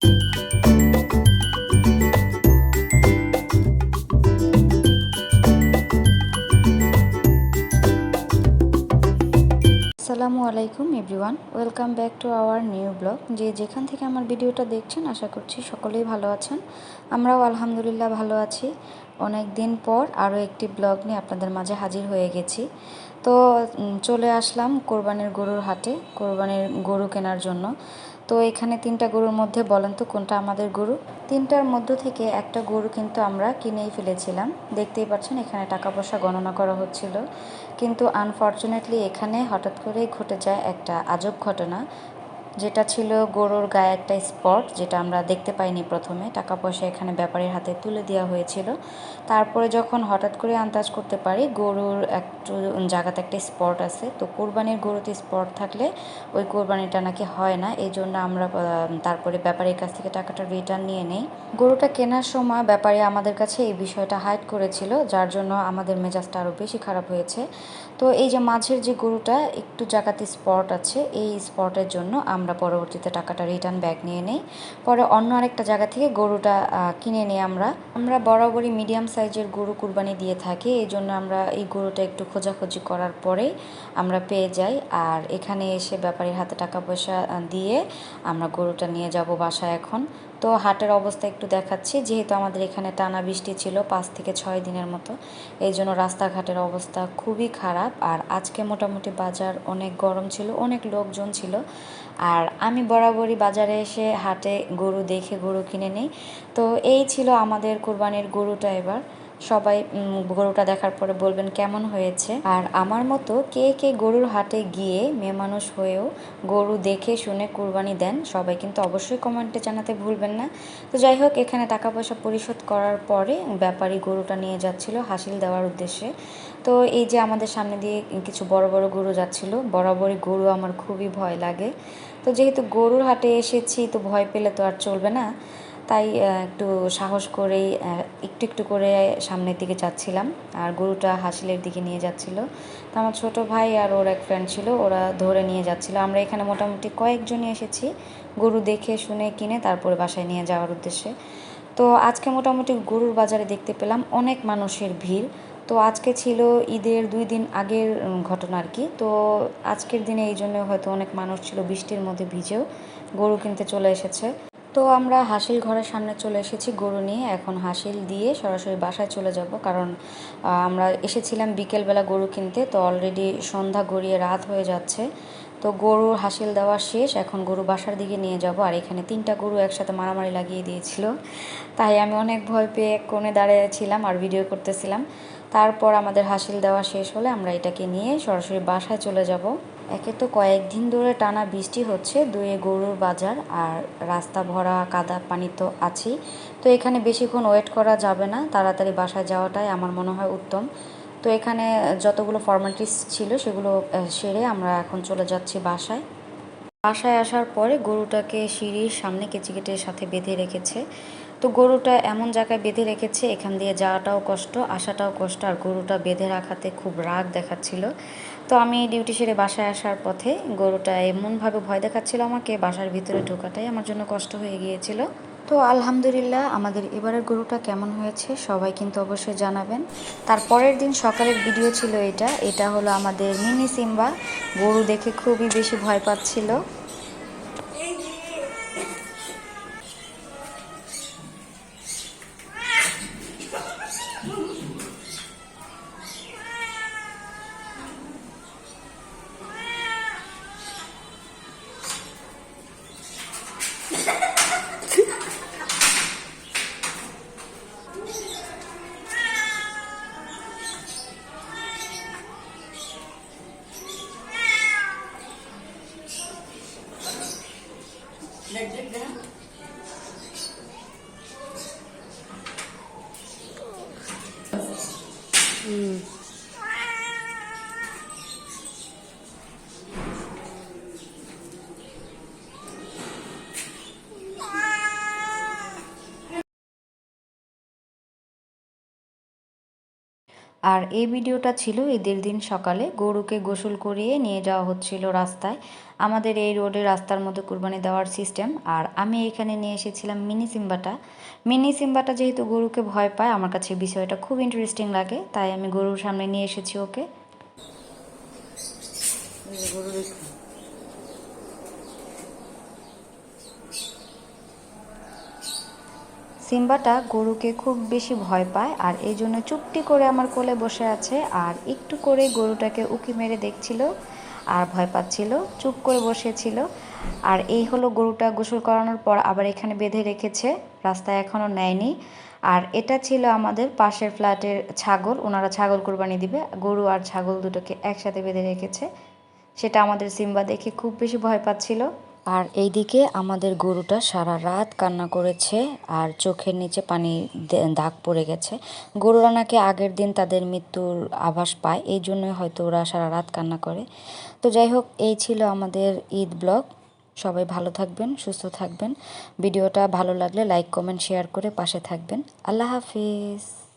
আসসালামু আলাইকুম, everyone. Welcome back to our new blog. যে যেখান থেকে আমার ভিডিওটা দেখছেন, আশা করছি সকলেই ভালো আছেন। আমরাও আলহামদুলিল্লাহ ভালো আছি। অনেক দিন পর আরও একটি ব্লগ নিয়ে আপনাদের মাঝে হাজির হয়ে গেছি। তো চলে আসলাম কোরবানির গরুর হাটে, কোরবানির গরু কেনার জন্য। তো এখানে তিনটা গরুর মধ্যে বলেন তো কোনটা আমাদের গরু? তিনটার মধ্য থেকে একটা গরু কিন্তু আমরা কিনেই ফেলেছিলাম। দেখতেই পাচ্ছেন এখানে টাকা পয়সা গণনা করা হচ্ছিল। কিন্তু আনফর্চুনেটলি এখানে হঠাৎ করেই ঘটে যায় একটা আজব ঘটনা। যেটা ছিল গরুর গায়ে একটা স্পট, যেটা আমরা দেখতে পাইনি প্রথমে। টাকা পয়সা এখানে ব্যাপারীর হাতে তুলে দেওয়া হয়েছিল। তারপরে যখন হঠাৎ করে আন্দাজ করতে পারি, গরুর একটু জায়গাতে একটা স্পট আছে। তো কোরবানির গরুতে স্পট থাকলে ওই কোরবানিটা নাকি হয় না। এই জন্য আমরা তারপরে ব্যাপারীর কাছ থেকে টাকাটা রিটার্ন নিয়ে নেই। গরুটা কেনার সময় ব্যাপারী আমাদের কাছে এই বিষয়টা হাইড করেছিল, যার জন্য আমাদের মেজাজটা আরও বেশি খারাপ হয়েছে। তো এই যে মাঝের যে গরুটা, একটু জায়গাতে স্পট আছে, এই স্পটের জন্য আমরা পরবর্তীতে টাকাটা রিটার্ন ব্যাক নিয়ে নেই। পরে অন্য আরেকটা জায়গা থেকে গরুটা কিনে নিই আমরা আমরা বরাবরই মিডিয়াম সাইজের গরু কুরবানি দিয়ে থাকি। এই জন্য আমরা এই গরুটা একটু খোঁজাখুঁজি করার পরে আমরা পেয়ে যাই। আর এখানে এসে ব্যাপারীর হাতে টাকা পয়সা দিয়ে আমরা গরুটা নিয়ে যাব বাসায় এখন। তো হাটের অবস্থা একটু দেখাচ্ছি। যেহেতু আমাদের এখানে টানা বৃষ্টি ছিল পাঁচ থেকে ছয় দিনের মতো, এই জন্য রাস্তাঘাটের অবস্থা খুবই খারাপ। আর আজকে মোটামুটি বাজার অনেক গরম ছিল, অনেক লোকজন ছিল। আর আমি বরাবরই বাজারে এসে হাটে গরু দেখে গরু কিনে নিই। তো এই ছিল আমাদের কোরবানির গরুটা এবার। সবাই গরুটা দেখার পরে বলবেন কেমন হয়েছে। আর আমার মতো কে কে গরুর হাটে গিয়ে মেয়ে মানুষ হয়েও গরু দেখে শুনে কুরবানি দেন, সবাই কিন্তু অবশ্যই কমেন্টে জানাতে ভুলবেন না। তো যাই হোক, এখানে টাকা পয়সা পরিশোধ করার পরে ব্যাপারী গরুটা নিয়ে যাচ্ছিল হাসিল দেওয়ার উদ্দেশ্যে। তো এই যে আমাদের সামনে দিয়ে কিছু বড় বড় গরু যাচ্ছিল, বরাবরই গরু আমার খুবই ভয় লাগে। তো যেহেতু গরুর হাটে এসেছি, তো ভয় পেলে তো আর চলবে না। তাই একটু সাহস করেই একটু একটু করে সামনের দিকে যাচ্ছিলাম। আর গরুটা হাসিলের দিকে নিয়ে যাচ্ছিল। তো আমার ছোট ভাই আর ওর এক ফ্রেন্ড ছিল, ওরা ধরে নিয়ে যাচ্ছিল। আমরা এখানে মোটামুটি কয়েকজনই এসেছি, গরু দেখে, শুনে, কিনে তারপরে বাসায় নিয়ে যাওয়ার উদ্দেশ্যে। তো আজকে মোটামুটি গরুর বাজারে দেখতে পেলাম অনেক মানুষের ভিড়। তো আজকে ছিল ঈদের দুই দিন আগের ঘটনা আর কি। তো আজকের দিনে এই জন্য হয়তো অনেক মানুষ ছিল বৃষ্টির মধ্যে ভিজেও গরু কিনতে চলে এসেছে। তো আমরা হাসিল ঘরের সামনে চলে এসেছি গরু নিয়ে। এখন হাসিল দিয়ে সরাসরি বাসায় চলে যাব কারণ আমরা এসেছিলাম বিকেলবেলা গরু কিনতে, তো অলরেডি সন্ধ্যা গড়িয়ে রাত হয়ে যাচ্ছে। তো গরুর হাসিল দেওয়া শেষ, এখন গরু বাসার দিকে নিয়ে যাব। আর এখানে তিনটা গরু একসাথে মারামারি লাগিয়ে দিয়েছিল। তাই আমি অনেক ভয় পেয়ে কোণে দাঁড়িয়েছিলাম আর ভিডিও করতেছিলাম। তারপর আমাদের হাসিল দেওয়া শেষ হলে আমরা এটাকে নিয়ে সরাসরি বাসায় চলে যাব। একে তো কয়েকদিন ধরে টানা বৃষ্টি হচ্ছে, দুয়ে গরুর বাজার আর রাস্তা ভরা কাদা পানি তো আছেই। তো এখানে বেশিক্ষণ ওয়েট করা যাবে না, তাড়াতাড়ি বাসায় যাওয়াটাই আমার মনে হয় উত্তম। তো এখানে যতগুলো ফর্মালিটিস ছিল সেগুলো সেরে আমরা এখন চলে যাচ্ছি বাসায়। বাসায় আসার পরে গরুটাকে সিঁড়ির সামনে কেচি কেটের সাথে বেঁধে রেখেছে। তো গরুটা এমন জায়গায় বেঁধে রেখেছে, এখান দিয়ে যাওয়াটাও কষ্ট, আসাটাও কষ্ট, আর গরুটা বেঁধে রাখাতে খুব রাগ দেখাচ্ছিল। তো আমি ডিউটি সেরে বাসায় আসার পথে গরুটা এমনভাবে ভয় দেখাচ্ছিল আমাকে, বাসার ভিতরে ঢোকাটাই আমার জন্য কষ্ট হয়ে গিয়েছিল। তো আলহামদুলিল্লাহ, আমাদের এবারের গরুটা কেমন হয়েছে সবাই কিন্তু অবশ্যই জানাবেন। তার পরের দিন সকালের ভিডিও ছিল এটা এটা হলো আমাদের মিনি সিম্বা। গরু দেখে খুবই বেশি ভয় পাচ্ছিল। ब्लड ब्लड गरम हम्म আর এই ভিডিওটা ছিল ঈদের দিন সকালে। গরুকে গোসল করিয়ে নিয়ে যাওয়া হচ্ছিল রাস্তায়। আমাদের এই রোডে রাস্তার মধ্যে কুরবানি দেওয়ার সিস্টেম। আর আমি এখানে নিয়ে এসেছিলাম মিনি সিম্বাটা। মিনি সিম্বাটা যেহেতু গরুকে ভয় পায়, আমার কাছে বিষয়টা খুব ইন্টারেস্টিং লাগে। তাই আমি গরুর সামনে নিয়ে এসেছি ওকে। গরু সিম্বাটা গরুকে খুব বেশি ভয় পায় আর এই জন্য চুপটি করে আমার কোলে বসে আছে আর একটু করে গরুটাকে উকি মেরে দেখছিল আর ভয় পাচ্ছিল, চুপ করে বসেছিল। আর এই হলো গরুটা গোসল করানোর পর আবার এখানে বেঁধে রেখেছে, রাস্তায় এখনও নেয়নি। আর এটা ছিল আমাদের পাশের ফ্ল্যাটের ছাগল, ওনারা ছাগল কোরবানি দিবে, গরু আর ছাগল দুটোকে একসাথে বেঁধে রেখেছে। সেটা আমাদের সিম্বা দেখে খুব বেশি ভয় পাচ্ছিল। আর এইদিকে আমাদের গরুটা সারা রাত কান্না করেছে আর চোখের নিচে পানি দাগ পড়ে গেছে। গরুরা নাকি আগের দিন তাদের মৃত্যুর আভাস পায়, এই জন্যই হয়তো ওরা সারা রাত কান্না করে। তো যাই হোক, এই ছিল আমাদের ঈদ ব্লগ। সবাই ভালো থাকবেন, সুস্থ থাকবেন। ভিডিওটা ভালো লাগলে লাইক, কমেন্ট, শেয়ার করে পাশে থাকবেন। আল্লাহ হাফিজ।